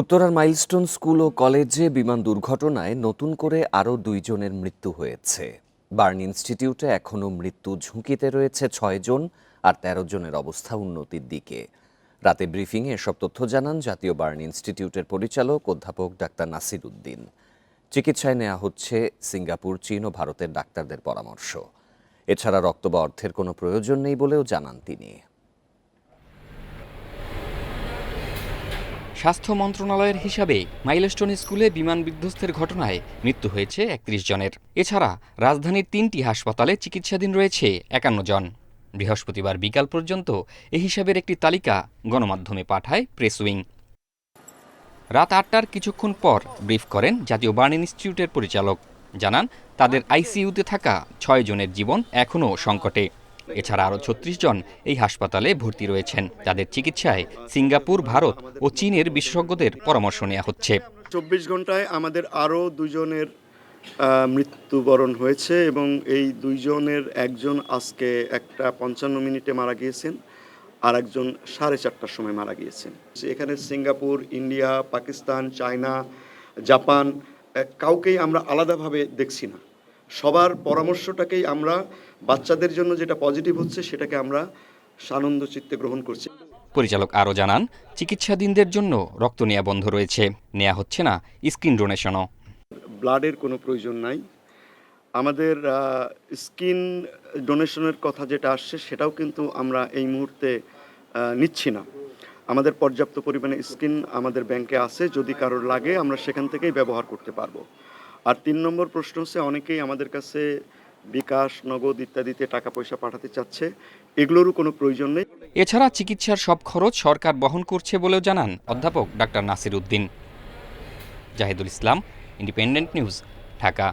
উত্তরার milestone school ও কলেজে বিমান দুর্ঘটনায় নতুন করে আরও দুইজনের মৃত্যু হয়েছে। বার্ন ইনস্টিটিউটে এখনও মৃত্যু ঝুঁকিতে রয়েছে ছয়জন আর তেরো জনের অবস্থা উন্নতির দিকে। রাতে ব্রিফিংয়ে এসব তথ্য জানান জাতীয় বার্ন ইনস্টিটিউটের পরিচালক অধ্যাপক ডাক্তার নাসির উদ্দিন। চিকিৎসায় নেওয়া হচ্ছে সিঙ্গাপুর, চীন ও ভারতের ডাক্তারদের পরামর্শ। এছাড়া রক্ত বা অর্থের কোনো প্রয়োজন নেই বলেও জানান তিনি। স্বাস্থ্য মন্ত্রণালয়ের হিসাবে মাইলস্টোন স্কুলে বিমান বিধ্বস্তের ঘটনায় মৃত্যু হয়েছে একত্রিশ জনের। এছাড়া রাজধানীর তিনটি হাসপাতালে চিকিৎসাধীন রয়েছে একান্ন জন। বৃহস্পতিবার বিকাল পর্যন্ত এ হিসাবের একটি তালিকা গণমাধ্যমে পাঠায় প্রেস উইং রাত আটটার কিছুক্ষণ পর ব্রিফ করেন জাতীয় বার্ন ইনস্টিটিউটের পরিচালক। জানান, তাদের আইসিইউতে থাকা ছয় জনের জীবন এখনও সংকটে। এছাড়া আরও ছত্রিশ জন এই হাসপাতালে ভর্তি রয়েছেন। তাদের চিকিৎসায় সিঙ্গাপুর, ভারত ও চীনের বিশেষজ্ঞদের পরামর্শ নেওয়া হচ্ছে। চব্বিশ ঘন্টায় আমাদের আরও দুজনের মৃত্যুবরণ হয়েছে এবং এই দুইজনের একজন আজকে একটা পঞ্চান্ন মিনিটে মারা গিয়েছেন আর একজন সাড়ে চারটার সময় মারা গিয়েছেন। এখানে Singapore, India, Pakistan, China, Japan কাউকেই আমরা আলাদাভাবে দেখছি না। সবার পরামর্শটাকেই আমরা বাচ্চাদের জন্য যেটা পজিটিভ হচ্ছে সেটাকে আমরা সানন্দ চিত্তে গ্রহণ করছি। পরিচালক আরও জানান চিকিৎসাধীনদের জন্য রক্ত নেওয়া বন্ধ রয়েছে নেওয়া হচ্ছে না স্কিন ডোনেশনও। ব্লাডের কোনো প্রয়োজন নাই। আমাদের স্কিন ডোনেশনের কথা যেটা আসছে সেটাও কিন্তু আমরা এই মুহূর্তে নিচ্ছি না। আমাদের পর্যাপ্ত পরিমাণে স্কিন আমাদের ব্যাংকে আছে যদি কারোর লাগে আমরা সেখান থেকেই ব্যবহার করতে পারব। আর তিন নম্বর প্রশ্ন হচ্ছে, অনেকেই আমাদের কাছে বিকাশ, নগদ ইত্যাদিতে টাকা পয়সা পাঠাতে চাচ্ছে। এগুলোরও কোনো প্রয়োজন নেই। এছাড়া চিকিৎসার সব খরচ সরকার বহন করছে বলেও জানান অধ্যাপক doctor Nasir Uddin. Zahidul Islam, Independent News, Dhaka.